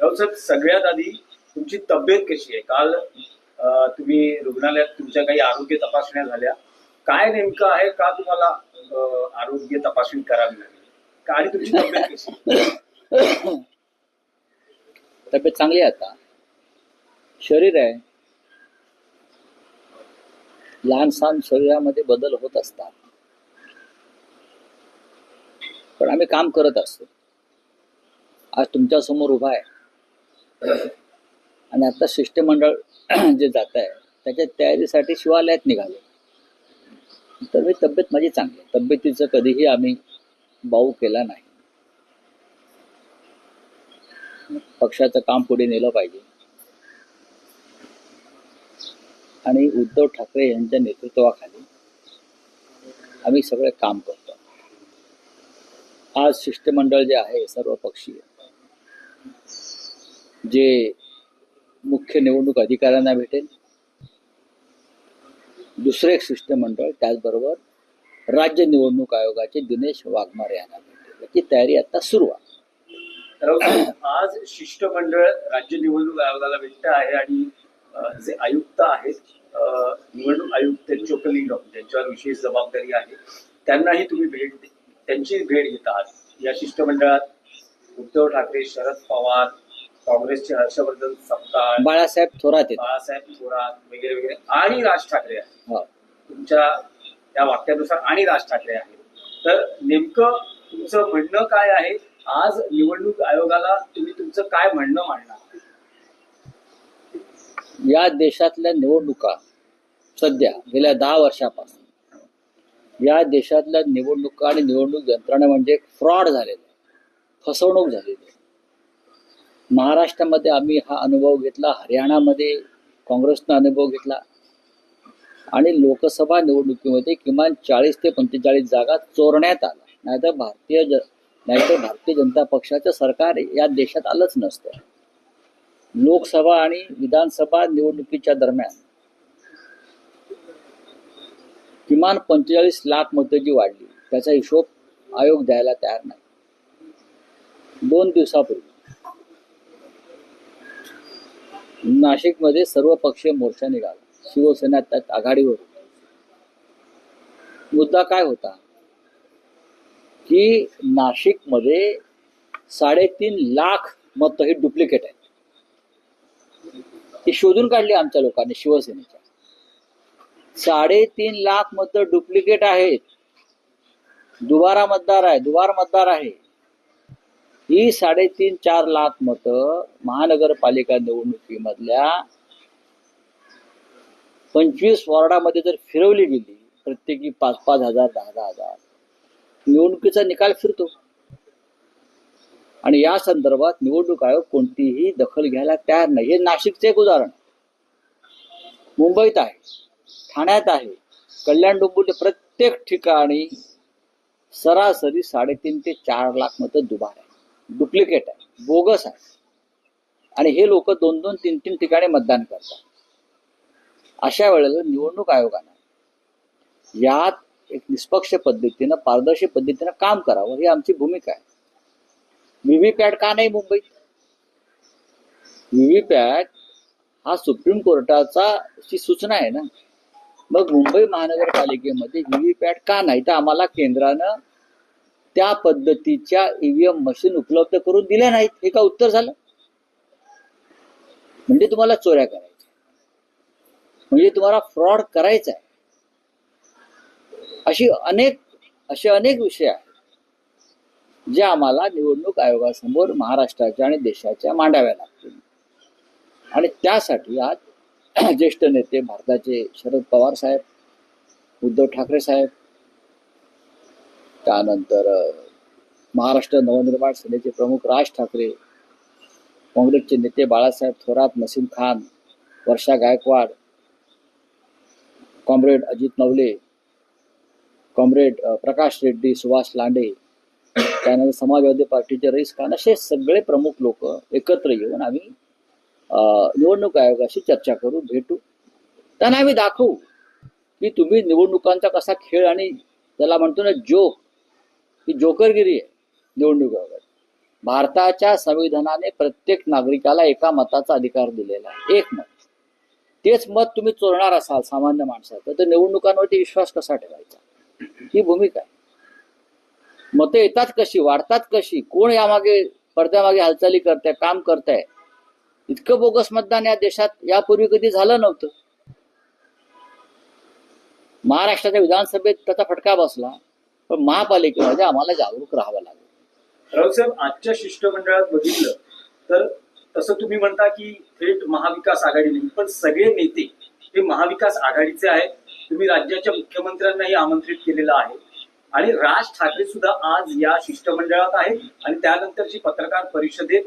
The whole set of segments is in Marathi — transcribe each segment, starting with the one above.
साहेब सगळ्यात आधी तुमची तब्येत कशी आहे? काल तुम्ही रुग्णालयात तुमच्या काही आरोग्य तपासण्या झाल्या. काय नेमकं आहे? का तुम्हाला आरोग्य तपासणी करावी लागली? का आणि तुमची तब्येत कशी तब्येत चांगली आहे आता. शरीर आहे. लहान सहान शरीरामध्ये बदल होत असतात. पण आम्ही काम करत असतो. आज तुमच्यासमोर उभा आहे. आणि आता शिष्टमंडळ जे जात आहे त्याच्या तयारीसाठी शिवालयात निघालो. तर मी तब्येत माझी चांगली तब्येतीचं कधीही आम्ही बाऊ केला नाही. पक्षाचं काम पुढे नेलं पाहिजे. आणि उद्धव ठाकरे यांच्या नेतृत्वाखाली आम्ही सगळे काम करतो. आज शिष्टमंडळ जे आहे सर्व पक्षीय जे मुख्य निवडणूक अधिकाऱ्यांना भेटेल. दुसरे एक शिष्टमंडळ त्याचबरोबर राज्य निवडणूक आयोगाचे दिनेश वाघमारे यांना भेटेल. याची तयारी आता सुरू आहे. आज शिष्टमंडळ राज्य निवडणूक आयोगाला भेटत आहे आणि जे आयुक्त आहेत निवडणूक आयुक्त चोकलिंगम ज्यांच्यावर विशेष जबाबदारी आहे. त्यांनाही तुम्ही भेट त्यांची भेट घेत आहात या शिष्टमंडळात उद्धव ठाकरे शरद पवार काँग्रेसचे हर्षवर्धन सपकाळ बाळासाहेब थोरात आहेत. बाळासाहेब थोरात वगैरे वगैरे. आणि राज ठाकरे आहेत. हो. तुमच्या त्या वाक्यानुसार आणि राज ठाकरे आहेत. तर नेमकं तुमचं म्हणणं काय आहे? आज निवडणूक आयोगाला तुम्ही तुमचं काय म्हणणं मांडणार? या देशातल्या निवडणुका सध्या गेल्या दहा वर्षापासून या देशातल्या निवडणुका आणि निवडणूक यंत्रणा म्हणजे फ्रॉड झालेलं आहे. फसवणूक झालेली आहे. महाराष्ट्रामध्ये आम्ही हा अनुभव घेतला हरियाणामध्ये काँग्रेसनं अनुभव घेतला. आणि लोकसभा निवडणुकीमध्ये किमान चाळीस ते पंचेचाळीस जागा चोरण्यात आला नाहीतर भारतीय ज नाहीतर भारतीय जनता पक्षाचं सरकार या देशात आलंच नसतं. लोकसभा आणि विधानसभा निवडणुकीच्या दरम्यान किमान पंचेचाळीस लाख मतं जी वाढली. त्याचा हिशोब आयोग द्यायला तयार नाही. दोन दिवसापूर्वी नाशिकमध्ये सर्व पक्षीय मोर्चा निघाला. शिवसेना त्यात आघाडीवर मुद्दा काय होता? की नाशिकमध्ये साडेतीन लाख मत ही डुप्लिकेट आहेत. ती शोधून काढली आमच्या लोकांनी शिवसेनेच्या. साडेतीन लाख मत डुप्लिकेट आहेत. दुबारा मतदार आहे दुबार मतदार आहे. ही साडेतीन चार लाख मतं महानगरपालिका निवडणुकीमधल्या पंचवीस वॉर्डामध्ये जर फिरवली गेली प्रत्येकी पाच पाच हजार दहा दहा हजार निवडणुकीचा निकाल फिरतो. आणि या संदर्भात निवडणूक आयोग कोणतीही दखल घ्यायला तयार नाही. हे नाशिकचे एक उदाहरण. मुंबईत आहे ठाण्यात आहे कल्याण डोंबिवली प्रत्येक ठिकाणी सरासरी साडेतीन ते चार लाख मतं दुबार आहे डुप्लिकेट आहे बोगस आहे. आणि हे लोक दोन दोन तीन तीन ठिकाणी मतदान करतात. अशा वेळेला निवडणूक आयोगानं यात एक निष्पक्ष पद्धतीनं पारदर्शी पद्धतीनं काम करावं ही आमची भूमिका आहे. व्हीव्हीपॅट का नाही मुंबईत? व्हीव्हीपॅट हा सुप्रीम कोर्टाचा ची सूचना आहे ना. मग मुंबई महानगरपालिकेमध्ये व्हीव्हीपॅट का नाही? तर आम्हाला केंद्रानं त्या पद्धतीच्या ईव्हीएम मशीन उपलब्ध करून दिल्या नाहीत. हे का उत्तर झालं? म्हणजे तुम्हाला चोऱ्या करायच्या म्हणजे तुम्हाला फ्रॉड करायचा आहे. अशी अनेक असे अनेक विषय आहेत जे आम्हाला निवडणूक आयोगासमोर महाराष्ट्राच्या आणि देशाच्या मांडाव्या लागतील. आणि त्यासाठी आज ज्येष्ठ नेते भारताचे शरद पवार साहेब उद्धव ठाकरे साहेब त्यानंतर महाराष्ट्र नवनिर्माण सेनेचे प्रमुख राज ठाकरे काँग्रेसचे नेते बाळासाहेब थोरात नसीम खान वर्षा गायकवाड कॉम्रेड अजित नवले कॉम्रेड प्रकाश रेड्डी सुभाष लांडे त्यानंतर समाजवादी पार्टीचे रईस खान असे सगळे प्रमुख लोक एकत्र येऊन आम्ही निवडणूक आयोगाशी चर्चा करू भेटू. त्यांना आम्ही दाखवू की तुम्ही निवडणुकांचा कसा खेळ आणि त्याला म्हणतो ना जोक ही जोकरगिरी आहे निवडणूक भारताच्या संविधानाने प्रत्येक नागरिकाला एका मताचा अधिकार दिलेला आहे एक मत. तेच मत तुम्ही चोरणार असाल सामान्य माणसाचं तर निवडणुकांवरती विश्वास कसा ठेवायचा? ही भूमिका आहे. मतं येतात कशी वाढतात कशी कोण यामागे पडद्यामागे हालचाली करताय काम करताय? इतकं बोगस मतदान या देशात यापूर्वी कधी झालं नव्हतं. महाराष्ट्राच्या विधानसभेत त्याचा फटका बसला. पण महापालिकेमध्ये आम्हाला जागरूक राहावं लागलं. राऊत साहेब आजच्या शिष्टमंडळात बघितलं तर तसं तुम्ही म्हणता की थेट महाविकास आघाडी नाही पण सगळे नेते हे महाविकास आघाडीचे आहेत. तुम्ही राज्याच्या मुख्यमंत्र्यांनाही आमंत्रित केलेलं आहे. आणि राज ठाकरे सुद्धा आज या शिष्टमंडळात आहेत आणि त्यानंतरची पत्रकार परिषदेत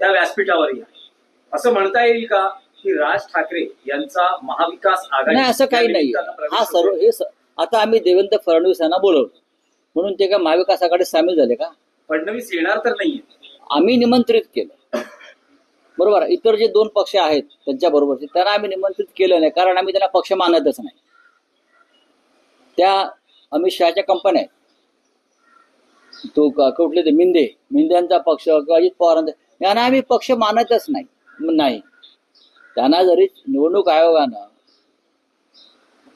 त्या व्यासपीठावरही आहे असं म्हणता येईल का की राज ठाकरे यांचा महाविकास आघाडी नाही असं काही नाही हा सर्व? हे आता आम्ही देवेंद्र फडणवीस यांना बोलवलं. म्हणून ते काय महाविकास आघाडीत सामील झाले का? फडणवीस येणार तर नाहीये. आम्ही निमंत्रित केलं. बरोबर. इतर जे दोन पक्ष आहेत त्यांच्या बरोबरचे त्यांना आम्ही निमंत्रित केलं नाही कारण आम्ही त्यांना पक्ष मानतच नाही. त्या अमित शहाच्या कंपन्या आहेत. तो कुठले ते मिंदे मिंद्यांचा पक्ष किंवा अजित पवारांचा यांना आम्ही पक्ष मानतच नाही नाही. त्यांना जरी निवडणूक आयोगानं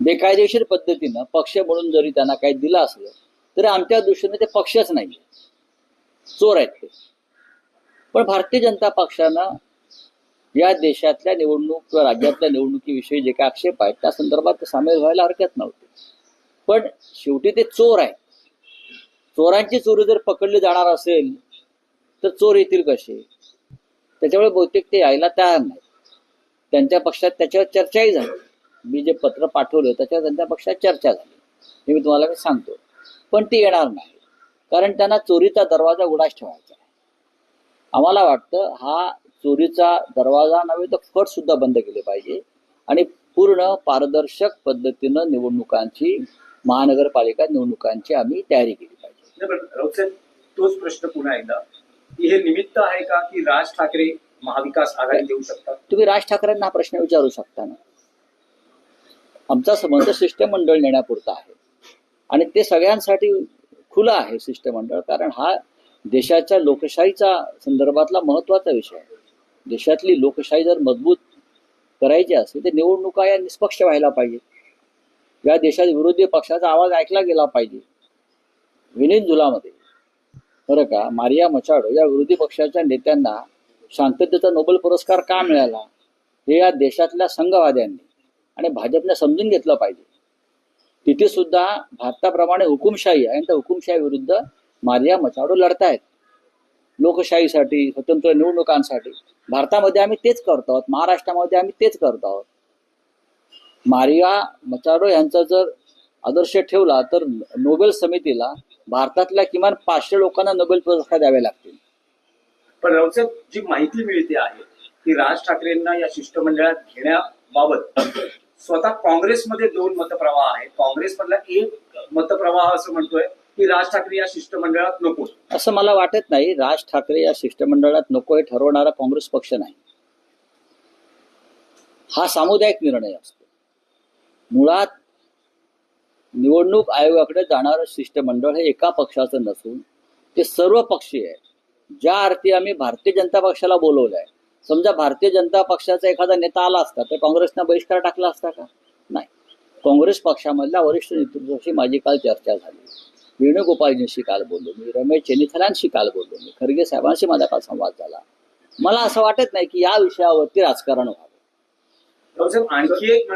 बेकायदेशीर पद्धतीनं पक्ष म्हणून जरी त्यांना काही दिलं असलं तरी आमच्या दृष्टीने ते पक्षच नाही चोर आहेत ते. पण भारतीय जनता पक्षानं या देशातल्या निवडणूक किंवा राज्यातल्या निवडणुकीविषयी जे काही आक्षेप आहेत त्या संदर्भात ते सामील व्हायला हरकत नव्हती. पण शेवटी ते चोर आहेत. चोरांची चोरी जर पकडली जाणार असेल तर चोर येतील कसे? त्याच्यामुळे बहुतेक ते यायला तयार नाही त्यांच्या पक्षात त्याच्यावर चर्चाही झाली. मी जे पत्र पाठवलं त्याच्यावर त्यांच्या पक्षात चर्चा झाली. हे मी तुम्हाला मी सांगतो. पण ती येणार नाही. कारण त्यांना चोरीचा दरवाजा उघडाच ठेवायचा आहे. आम्हाला वाटतं हा चोरीचा दरवाजा नव्हे तर फट सुद्धा बंद केले पाहिजे. आणि पूर्ण पारदर्शक पद्धतीनं निवडणुकांची महानगरपालिका निवडणुकांची आम्ही तयारी केली पाहिजे. तोच प्रश्न पुन्हा एकदा. की हे निमित्त आहे का की राज ठाकरे महाविकास आघाडी देऊ शकतात? तुम्ही राज ठाकरेंना हा प्रश्न विचारू शकता ना. आमचा संबंध शिष्टमंडळ नेण्यापुरता आहे. आणि ते सगळ्यांसाठी खुलं आहे शिष्टमंडळ कारण हा देशाच्या लोकशाहीचा संदर्भातला महत्त्वाचा विषय आहे. देशातली लोकशाही जर मजबूत करायची असेल तर निवडणुका या निष्पक्ष व्हायला पाहिजे. या देशात विरोधी पक्षाचा आवाज ऐकला गेला पाहिजे. व्हेनेझुलामध्ये बरं का मारिया मचाडो या विरोधी पक्षाच्या नेत्यांना शांततेचा नोबेल पुरस्कार का मिळाला? हे या देशातल्या संघवाद्यांनी आणि भाजपने समजून घेतलं पाहिजे. तिथे सुद्धा भारताप्रमाणे हुकुमशाही आहे. आणि त्या हुकुमशाही विरुद्ध मारिया मचाडो लढतायत. लोकशाहीसाठी स्वतंत्र निवडणुकांसाठी. भारतामध्ये आम्ही तेच करतो आहोत. महाराष्ट्रामध्ये आम्ही तेच करतो आहोत. मारिया मचाडो यांचा जर आदर्श ठेवला तर नोबेल समितीला भारतातल्या किमान पाचशे लोकांना नोबेल पुरस्कार द्यावे लागतील. पण रावसाहेब जी माहिती मिळते आहे की राज ठाकरेंना या शिष्टमंडळात घेण्याबाबत स्वतः काँग्रेसमध्ये दोन मतप्रवाह आहेत. काँग्रेसमधला एक मतप्रवाह असं म्हणतोय की राज ठाकरे या शिष्टमंडळात नको. असं मला वाटत नाही. राज ठाकरे या शिष्टमंडळात नको हे ठरवणारा काँग्रेस पक्ष नाही. हा सामुदायिक निर्णय असतो. मुळात निवडणूक आयोगाकडे जाणारं शिष्टमंडळ हे एका पक्षाचं नसून ते सर्व पक्षीय आहे ज्या अर्थी आम्ही भारतीय जनता पक्षाला बोलवलं आहे समजा भारतीय जनता पक्षाचा एखादा नेता आला असता तर काँग्रेसनं बहिष्कार टाकला असता का? नाही. काँग्रेस पक्षामधल्या वरिष्ठ नेतृत्वाशी माझी काल चर्चा झाली. वेणुगोपालजींशी काल बोललो मी रमेश चेनिथलांशी काल बोललो मी खरगे साहेबांशी माझा काल संवाद झाला. मला असं वाटत नाही की या विषयावरती राजकारण व्हावं. आणखी एक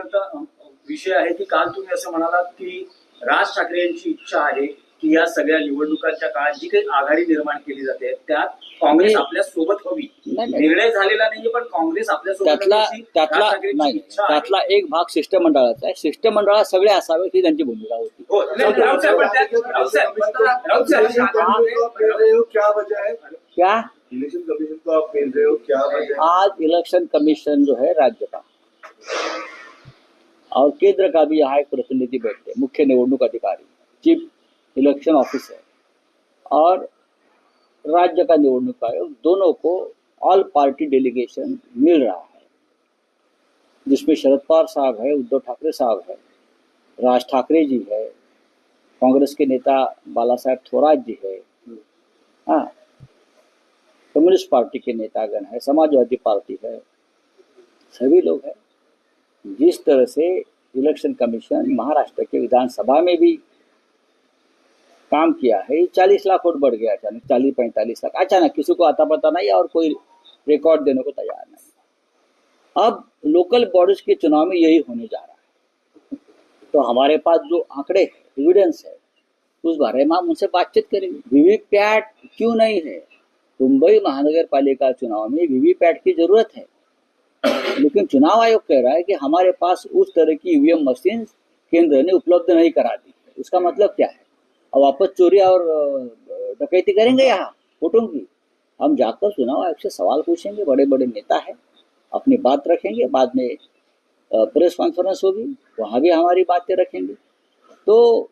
विषय आहे की काल तुम्ही असं म्हणालात की राज ठाकरे यांची इच्छा आहे की या सगळ्या निवडणुकांच्या काळात जी काही आघाडी निर्माण केली जाते त्यात काँग्रेस आपल्यासोबत हवी. निर्णय झालेला नाहीये पण काँग्रेस आपल्या त्यातला त्यातला नाही त्यातला एक भाग शिष्टमंडळाचा आहे. शिष्टमंडळात सगळे असावे ही त्यांची भूमिका होती. हो राऊत साहेब क्या इलेक्शन कमीशन को आप मिल रहे हो क्या आज इलेक्शन कमीशन जो है राज्य का और केंद्र का भी यहाँ एक प्रतिनिधि बैठते हैं मुख्य निवडणूक अधिकारी। चीफ इलेक्शन ऑफिसर और राज्य का निवडणूक आयोग दोनों को ऑल पार्टी डेलीगेशन मिल रहा है, जिसमें शरद पवार साहब है, उद्धव ठाकरे साहब है, राज ठाकरे जी है, कांग्रेस के नेता बाला साहेब थोराट जी है हाँ कम्युनिस्ट पार्टी के नेतागण है, समाजवादी पार्टी है, सभी लोग हैं। जिस तरह से इलेक्शन कमीशन महाराष्ट्र के विधानसभा में भी काम किया है चालीस लाख वोट बढ़ गया, अचानक चालीस, पैंतालीस लाख, अचानक किसी को आता पता नहीं और कोई रिकॉर्ड देने को तैयार नहीं। अब लोकल बॉडीज के चुनाव में यही होने जा रहा है। तो हमारे पास जो आंकड़े एविडेंस है, उस बारे में हम उनसे बातचीत करेंगे। वीवीपैट क्यों नहीं है? मुंबई महानगर पालिका चुनाव में वीवीपैट की ज़रूरत है। लेकिन चुनाव आयोग कह रहा है कि हमारे पास उस तरह की ईवीएम मशीन केंद्र ने उपलब्ध नहीं करा दी उसका मतलब क्या है? अब वापस चोरी और डकैती करेंगे यहाँ, वोटों की? हम जाकर चुनाव आयोग से सवाल पूछेंगे बड़े बड़े नेता है अपनी बात रखेंगे बाद में प्रेस कॉन्फ्रेंस होगी वहाँ भी हमारी बातें रखेंगे। तो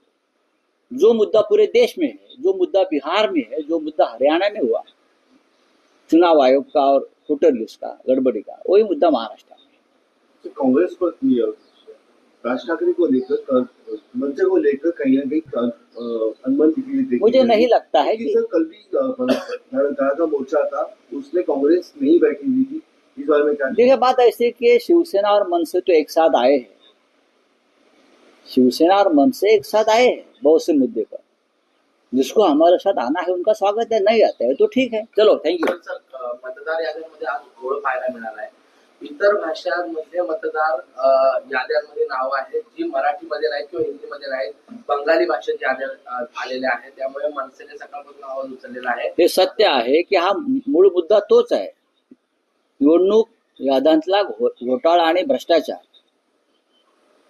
जो मुद्दा पूरे देश में है जो मुद्दा बिहार में है जो मुद्दा हरियाणा में हुआ चुनाव आयोग का और वोटर लिस्ट का गड़बड़ी का वही मुद्दा महाराष्ट्र में तो कांग्रेस ये, राज ठाकरे को लेकर मंचे को लेकर कहीं ना कहीं अनबन दिखी मुझे नहीं लगता है कि सर कल भी का मोर्चा था उसमें कांग्रेस नहीं बैठी हुई थी। इस बारे में क्या देखिए बात ऐसी है कि शिवसेना और मनसे तो एक साथ आए हैं। शिवसेना और मन से एक साथ आए हैं बहुत से मुद्दे पर। जिसको हमारे साथ आना है उनका स्वागत है नहीं आता है तो ठीक है। चलो थैंक यू सर, मतदार याद्यांमध्ये आज घोळ पाहायला मिळाला आहे इतर भाषांमध्ये मतदार याद्यांमध्ये नावं आहेत जी मराठीमध्ये नाहीत किंवा हिंदीमध्ये नाहीत. बंगाली भाषेत याद्या आलेल्या आहेत. त्यामुळे मनसेने सकाळपासून आवाज उचललेला आहे. हे सत्य आहे की हा मूळ मुद्दा तोच आहे. निवडणूक यादांतला घो- घोटाळा आणि भ्रष्टाचार.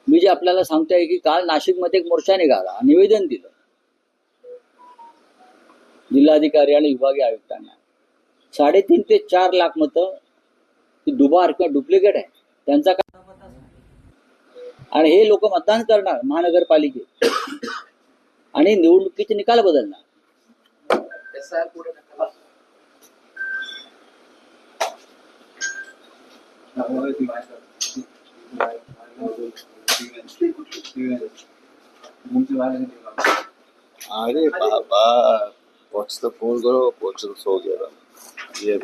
मी जे आपल्याला सांगतोय की काल नाशिकमध्ये एक मोर्चा निघाला निवेदन दिलं. जिल्हाधिकारी आणि विभागीय आयुक्तांना. साडेतीन ते चार लाख मतं ही दुबार किंवा डुप्लिकेट आहे. त्यांचा काय आणि हे लोक मतदान करणार महानगरपालिकेत. आणि निवडणुकीचे निकाल बदलणार. अरे बाबा वॉट्स फोन करो वॉट्स सो गया ये